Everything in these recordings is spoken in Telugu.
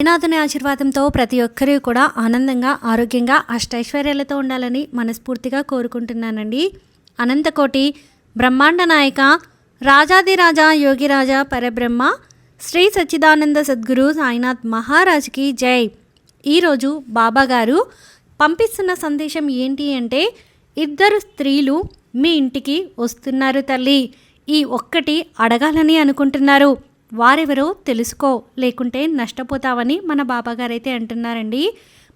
శ్రీనాథుని ఆశీర్వాదంతో ప్రతి ఒక్కరూ కూడా ఆనందంగా ఆరోగ్యంగా అష్టైశ్వర్యాలతో ఉండాలని మనస్ఫూర్తిగా కోరుకుంటున్నానండి. అనంతకోటి బ్రహ్మాండ నాయక రాజాదిరాజా యోగిరాజా పరబ్రహ్మ శ్రీ సచ్చిదానంద సద్గురు సాయినాథ్ మహారాజ్కి జై. ఈరోజు బాబాగారు పంపిస్తున్న సందేశం ఏంటి అంటే ఇద్దరు స్త్రీలు మీ ఇంటికి వస్తున్నారు తల్లి ఈ ఒక్కటి అడగాలని అనుకుంటున్నారు. వారెవరో తెలుసుకో లేకుంటే నష్టపోతావని మన బాబాగారైతే అంటున్నారండి.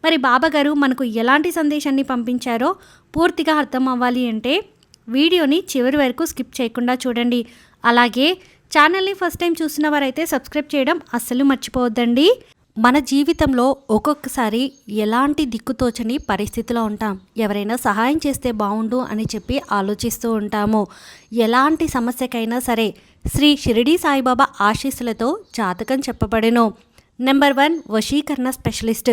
మరి బాబాగారు మనకు ఎలాంటి సందేశాన్ని పంపించారో పూర్తిగా అర్థం అవ్వాలి అంటే వీడియోని చివరి వరకు స్కిప్ చేయకుండా చూడండి. అలాగే ఛానల్ని ఫస్ట్ టైం చూసిన వారైతే సబ్స్క్రైబ్ చేయడం అస్సలు మర్చిపోవద్దండి. మన జీవితంలో ఒక్కొక్కసారి ఎలాంటి దిక్కుతోచని పరిస్థితిలో ఉంటాం. ఎవరైనా సహాయం చేస్తే బాగుండు అని చెప్పి ఆలోచిస్తూ ఉంటాము. ఎలాంటి సమస్యకైనా సరే శ్రీ షిరిడి సాయిబాబా ఆశీస్సులతో జాతకం చెప్పబడెను. నెంబర్ వన్ వశీకరణ స్పెషలిస్ట్.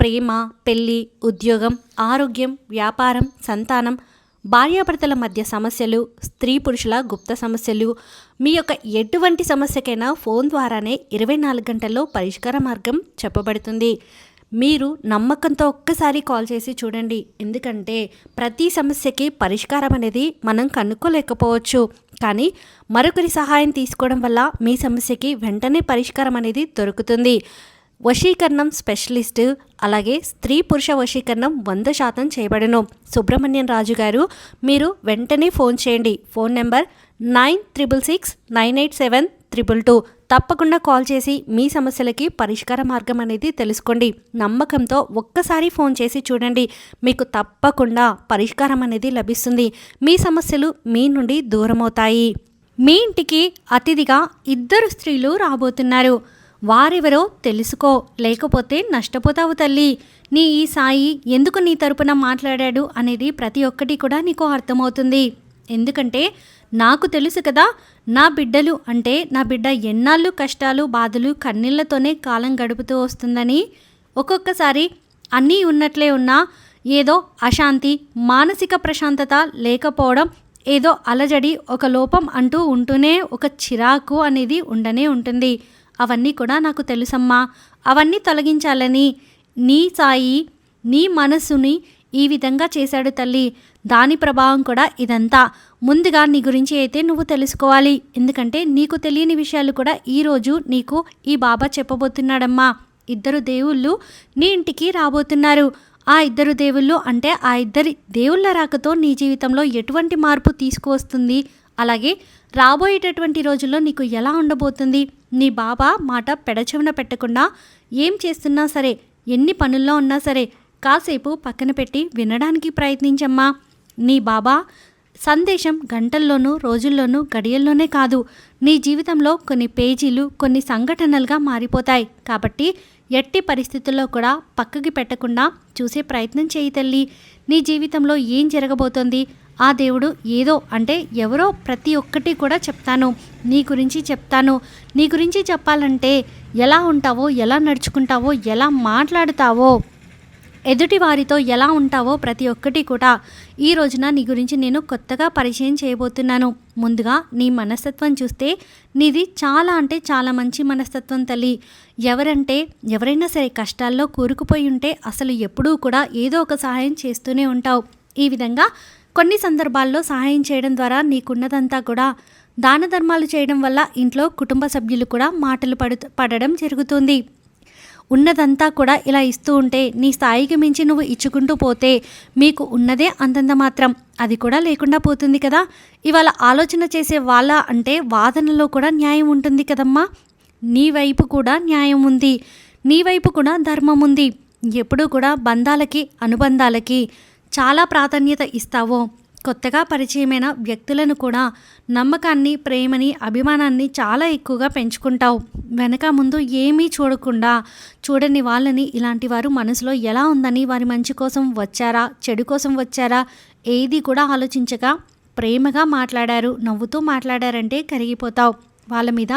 ప్రేమ పెళ్ళి ఉద్యోగం ఆరోగ్యం వ్యాపారం సంతానం భార్యాభర్తల మధ్య సమస్యలు స్త్రీ పురుషుల గుప్త సమస్యలు. మీ యొక్క ఎటువంటి సమస్యకైనా ఫోన్ ద్వారానే ఇరవై నాలుగు గంటల్లో పరిష్కార మార్గం చెప్పబడుతుంది. మీరు నమ్మకంతో ఒక్కసారి కాల్ చేసి చూడండి. ఎందుకంటే ప్రతి సమస్యకి పరిష్కారం అనేది మనం కనుక్కోలేకపోవచ్చు. కానీ మరొకరి సహాయం తీసుకోవడం వల్ల మీ సమస్యకి వెంటనే పరిష్కారం అనేది దొరుకుతుంది. వశీకరణం స్పెషలిస్ట్ అలాగే స్త్రీ పురుష వశీకరణం వంద శాతం చేయబడను. సుబ్రహ్మణ్యం రాజు గారు మీరు వెంటనే ఫోన్ చేయండి. Phone number nine triple six nine eight seven triple two తప్పకుండా కాల్ చేసి మీ సమస్యలకి పరిష్కార మార్గం అనేది తెలుసుకోండి. నమ్మకంతో ఒక్కసారి ఫోన్ చేసి చూడండి. మీకు తప్పకుండా పరిష్కారం అనేది లభిస్తుంది. మీ సమస్యలు మీ నుండి దూరమవుతాయి. మీ ఇంటికి అతిథిగా ఇద్దరు స్త్రీలు రాబోతున్నారు. వారెవరో తెలుసుకో లేకపోతే నష్టపోతావు తల్లి. నీ ఈ సాయి ఎందుకు నీ తరపున మాట్లాడాడు అనేది ప్రతి ఒక్కటి కూడా నీకు అర్థమవుతుంది. ఎందుకంటే నాకు తెలుసు కదా నా బిడ్డలు అంటే నా బిడ్డ ఎన్నాళ్ళు కష్టాలు బాధలు కన్నీళ్ళతోనే కాలం గడుపుతూ వస్తుందని ఒక్కొక్కసారి అన్నీ ఉన్నట్లే ఉన్నా ఏదో అశాంతి మానసిక ప్రశాంతత లేకపోవడం ఏదో అలజడి ఒక లోపం అంటూ ఉంటూనే ఒక చిరాకు అనేది ఉండనే ఉంటుంది. అవన్నీ కూడా నాకు తెలుసమ్మా. అవన్నీ తొలగించాలని నీ సాయి నీ మనసుని ఈ విధంగా చేశాడు తల్లి. దాని ప్రభావం కూడా ఇదంతా. ముందుగా నీ గురించి అయితే నువ్వు తెలుసుకోవాలి. ఎందుకంటే నీకు తెలియని విషయాలు కూడా ఈరోజు నీకు ఈ బాబా చెప్పబోతున్నాడమ్మా. ఇద్దరు దేవుళ్ళు నీ ఇంటికి రాబోతున్నారు. ఆ ఇద్దరు దేవుళ్ళు అంటే ఆ ఇద్దరి దేవుళ్ళ రాకతో నీ జీవితంలో ఎటువంటి మార్పు తీసుకువస్తుంది? అలాగే రాబోయేటటువంటి రోజుల్లో నీకు ఎలా ఉండబోతుంది? నీ బాబా మాట పెడచెవిన పెట్టకుండా ఏం చేస్తున్నా సరే ఎన్ని పనుల్లో ఉన్నా సరే కాసేపు పక్కన పెట్టి వినడానికి ప్రయత్నించమ్మా. నీ బాబా సందేశం గంటల్లోనూ రోజుల్లోనూ గడియల్లోనే కాదు. నీ జీవితంలో కొన్ని పేజీలు కొన్ని సంఘటనలుగా మారిపోతాయి. కాబట్టి ఎట్టి పరిస్థితుల్లో కూడా పక్కకి పెట్టకుండా చూసే ప్రయత్నం చేయి తల్లి. నీ జీవితంలో ఏం జరగబోతోంది? ఆ దేవుడు ఏదో అంటే ఎవరో ప్రతి ఒక్కటి కూడా చెప్తాను. నీ గురించి చెప్తాను. నీ గురించి చెప్పాలంటే ఎలా ఉంటావో ఎలా నడుచుకుంటావో ఎలా మాట్లాడుతావో. ఎదుటి వారితో ఎలా ఉంటావో ప్రతి ఒక్కటి కూడా ఈ రోజున నీ గురించి నేను కొత్తగా పరిచయం చేయబోతున్నాను. ముందుగా నీ మనస్తత్వం చూస్తే నీది చాలా అంటే చాలా మంచి మనస్తత్వం తల్లి. ఎవరంటే ఎవరైనా సరే కష్టాల్లో కూరుకుపోయి ఉంటే అసలు ఎప్పుడూ కూడా ఏదో ఒక సహాయం చేస్తూనే ఉంటావు. ఈ విధంగా కొన్ని సందర్భాల్లో సహాయం చేయడం ద్వారా నీకున్నదంతా కూడా దాన ధర్మాలు చేయడం వల్ల ఇంట్లో కుటుంబ సభ్యులు కూడా మాటలు పడు పడడం జరుగుతుంది. ఉన్నదంతా కూడా ఇలా ఇస్తూ ఉంటే నీ స్థాయికి మించి నువ్వు ఇచ్చుకుంటూ పోతే మీకు ఉన్నదే అంతంత మాత్రం. అది కూడా లేకుండా పోతుంది కదా. ఇవాళ ఆలోచన చేసే వాళ్ళ అంటే వాదనలో కూడా న్యాయం ఉంటుంది కదమ్మా. నీ వైపు కూడా న్యాయం ఉంది. నీ వైపు కూడా ధర్మం ఉంది. ఎప్పుడూ కూడా బంధాలకి అనుబంధాలకి చాలా ప్రాధాన్యత ఇస్తావో. కొత్తగా పరిచయమైన వ్యక్తులను కూడా నమ్మకాన్ని ప్రేమని అభిమానాన్ని చాలా ఎక్కువగా పెంచుకుంటావు. వెనక ముందు ఏమీ చూడకుండా చూడని వాళ్ళని ఇలాంటి వారు మనసులో ఎలా ఉందని వారి మంచి కోసం వచ్చారా చెడు కోసం వచ్చారా ఏది కూడా ఆలోచించగా ప్రేమగా మాట్లాడారు నవ్వుతూ మాట్లాడారంటే కరిగిపోతావు. వాళ్ళ మీద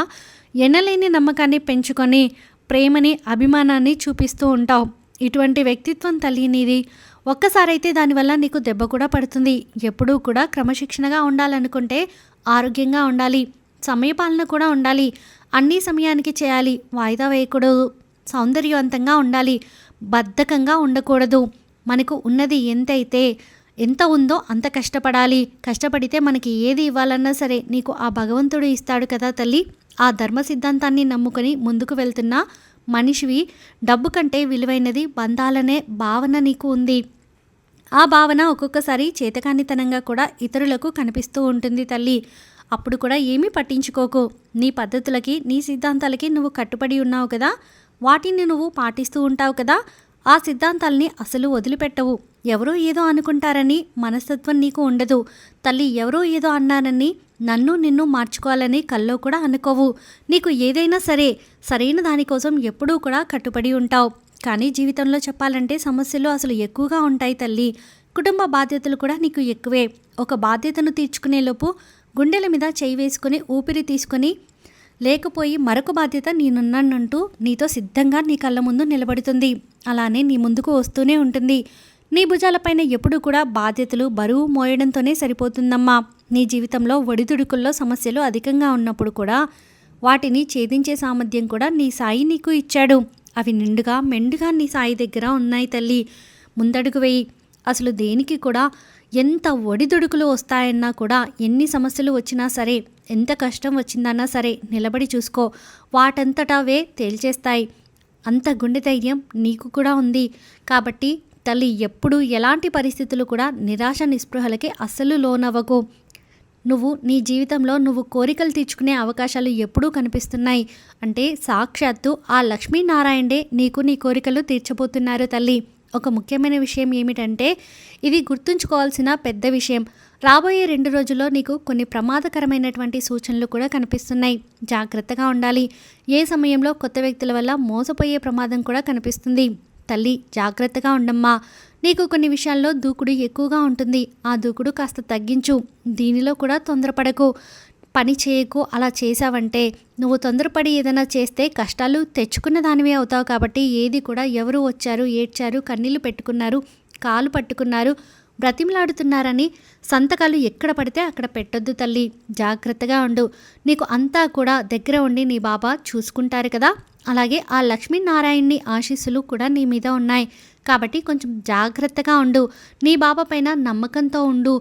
ఎనలేని నమ్మకాన్ని పెంచుకొని ప్రేమని అభిమానాన్ని చూపిస్తూ ఉంటావు. ఇటువంటి వ్యక్తిత్వం తల్లి నీది. ఒక్కసారైతే దానివల్ల నీకు దెబ్బ కూడా పడుతుంది. ఎప్పుడూ కూడా క్రమశిక్షణగా ఉండాలనుకుంటే ఆరోగ్యంగా ఉండాలి. సమయపాలన కూడా ఉండాలి. అన్ని సమయానికి చేయాలి. వాయిదా వేయకూడదు. సౌందర్యవంతంగా ఉండాలి. బద్ధకంగా ఉండకూడదు. మనకు ఉన్నది ఎంతైతే ఎంత ఉందో అంత కష్టపడాలి. కష్టపడితే మనకి ఏది ఇవ్వాలన్నా సరే నీకు ఆ భగవంతుడు ఇస్తాడు కదా తల్లి. ఆ ధర్మ సిద్ధాంతాన్ని నమ్ముకొని ముందుకు వెళ్తున్నా మనిషివి డబ్బు కంటే విలువైనది బంధాలనే భావన నీకు ఉంది. ఆ భావన ఒక్కొక్కసారి చేతకానితనంగా కూడా ఇతరులకు కనిపిస్తూ ఉంటుంది తల్లి. అప్పుడు కూడా ఏమీ పట్టించుకోకు. నీ పద్ధతులకి నీ సిద్ధాంతాలకి నువ్వు కట్టుబడి ఉన్నావు కదా. వాటిని నువ్వు పాటిస్తూ ఉంటావు కదా. ఆ సిద్ధాంతాల్ని అసలు వదిలిపెట్టవు. ఎవరో ఏదో అనుకుంటారని మనస్తత్వం నీకు ఉండదు. తల్లి ఎవరో ఏదో అన్నారని నన్ను నిన్ను మార్చుకోవాలని కల్లో కూడా అనుకోవు. నీకు ఏదైనా సరే సరైన దానికోసం ఎప్పుడూ కూడా కట్టుబడి ఉంటావు. కానీ జీవితంలో చెప్పాలంటే సమస్యలు అసలు ఎక్కువగా ఉంటాయి తల్లి. కుటుంబ బాధ్యతలు కూడా నీకు ఎక్కువే. ఒక బాధ్యతను తీర్చుకునేలోపు గుండెల మీద చేయి వేసుకుని ఊపిరి తీసుకొని లేకపోయి మరొక బాధ్యత నేనున్నానంటూ నీతో సిద్ధంగా నీ కళ్ళ ముందు నిలబడుతుంది. అలానే నీ ముందుకు వస్తూనే ఉంటుంది. నీ భుజాలపైన ఎప్పుడు కూడా బాధ్యతలు బరువు మోయడంతోనే సరిపోతుందమ్మా. నీ జీవితంలో ఒడిదుడుకుల్లో సమస్యలు అధికంగా ఉన్నప్పుడు కూడా వాటిని ఛేదించే సామర్థ్యం కూడా నీ సాయి నీకు ఇచ్చాడు. అవి నిండుగా మెండుగా నీ సాయి దగ్గర ఉన్నాయి తల్లి. ముందడుగు వేయి. అసలు దేనికి కూడా ఎంత ఒడిదుడుకులు వస్తాయన్నా కూడా ఎన్ని సమస్యలు వచ్చినా సరే ఎంత కష్టం వచ్చిందన్నా సరే నిలబడి చూసుకో. వాటంతటావే తేల్చేస్తాయి. అంత గుండె ధైర్యం నీకు కూడా ఉంది. కాబట్టి తల్లి ఎప్పుడు ఎలాంటి పరిస్థితులు కూడా నిరాశ నిస్పృహలకి అస్సలు లోనవ్వకు. నువ్వు నీ జీవితంలో నువ్వు కోరికలు తీర్చుకునే అవకాశాలు ఎప్పుడూ కనిపిస్తున్నాయి. అంటే సాక్షాత్తు ఆ లక్ష్మీనారాయణే నీకు నీ కోరికలు తీర్చబోతున్నారు తల్లి. ఒక ముఖ్యమైన విషయం ఏమిటంటే ఇది గుర్తుంచుకోవాల్సిన పెద్ద విషయం. రాబోయే రెండు రోజుల్లో నీకు కొన్ని ప్రమాదకరమైనటువంటి సూచనలు కూడా కనిపిస్తున్నాయి. జాగ్రత్తగా ఉండాలి. ఏ సమయంలో కొత్త వ్యక్తుల వల్ల మోసపోయే ప్రమాదం కూడా కనిపిస్తుంది. తల్లి జాగ్రత్తగా ఉండమ్మా. నీకు కొన్ని విషయాల్లో దూకుడు ఎక్కువగా ఉంటుంది. ఆ దూకుడు కాస్త తగ్గించు. దీనిలో కూడా తొందరపడకు. పని చేయకు. అలా చేసావంటే నువ్వు తొందరపడి ఏదైనా చేస్తే కష్టాలు తెచ్చుకున్న దానివే అవుతావు కాబట్టి ఏది కూడా ఎవరు వచ్చారు ఏడ్చారు కన్నీళ్ళు పెట్టుకున్నారు కాలు పట్టుకున్నారు బ్రతిమలాడుతున్నారని సంతకాలు ఎక్కడ పడితే అక్కడ పెట్టొద్దు తల్లి. జాగ్రత్తగా ఉండు. నీకు అంతా కూడా దగ్గర ఉండి నీ బాబా చూసుకుంటారు కదా. అలాగే ఆ లక్ష్మీనారాయణని ఆశీస్సులు కూడా నీ మీద ఉన్నాయి. కాబట్టి కొంచెం జాగ్రత్తగా ఉండు. నీ బాబా పైన నమ్మకంతో ఉండు.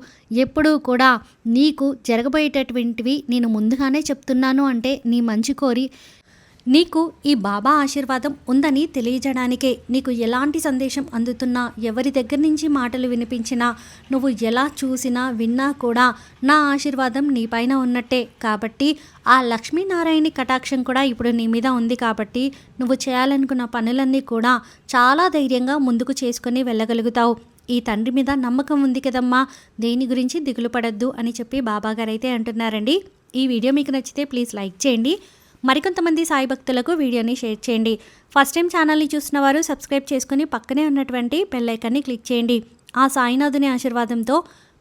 ఎప్పుడూ కూడా నీకు జరగబోయేటటువంటివి నేను ముందుగానే చెప్తున్నాను అంటే నీ మంచి కోరి నీకు ఈ బాబా ఆశీర్వాదం ఉందని తెలియజడానికే నీకు ఎలాంటి సందేశం అందుతున్నా ఎవరి దగ్గర నుంచి మాటలు వినిపించినా నువ్వు ఎలా చూసినా విన్నా కూడా నా ఆశీర్వాదం నీపైన ఉన్నట్టే. కాబట్టి ఆ లక్ష్మీనారాయణి కటాక్షం కూడా ఇప్పుడు నీ మీద ఉంది కాబట్టి నువ్వు చేయాలనుకున్న పనులన్నీ కూడా చాలా ధైర్యంగా ముందుకు చేసుకుని వెళ్ళగలుగుతావు. ఈ తండ్రి మీద నమ్మకం ఉంది కదమ్మా దేని గురించి దిగులు పడద్దు అని చెప్పి బాబాగారు అయితే అంటున్నారండి. ఈ వీడియో మీకు నచ్చితే ప్లీజ్ లైక్ చేయండి. మరికొంతమంది సాయి భక్తులకు వీడియోని షేర్ చేయండి. ఫస్ట్ టైం ఛానల్ని చూసిన వారు సబ్స్క్రైబ్ చేసుకుని పక్కనే ఉన్నటువంటి బెల్లైకాన్ని క్లిక్ చేయండి. ఆ సాయినాథుని ఆశీర్వాదంతో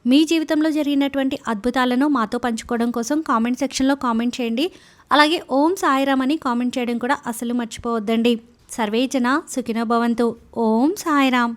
మీ జీవితంలో జరిగినటువంటి అద్భుతాలను మాతో పంచుకోవడం కోసం కామెంట్ సెక్షన్లో కామెంట్ చేయండి. అలాగే ఓం సాయిరామ్ అని కామెంట్ చేయడం కూడా అసలు మర్చిపోవద్దండి. సర్వేజన సుఖినో భవంతు. ఓం సాయిరామ్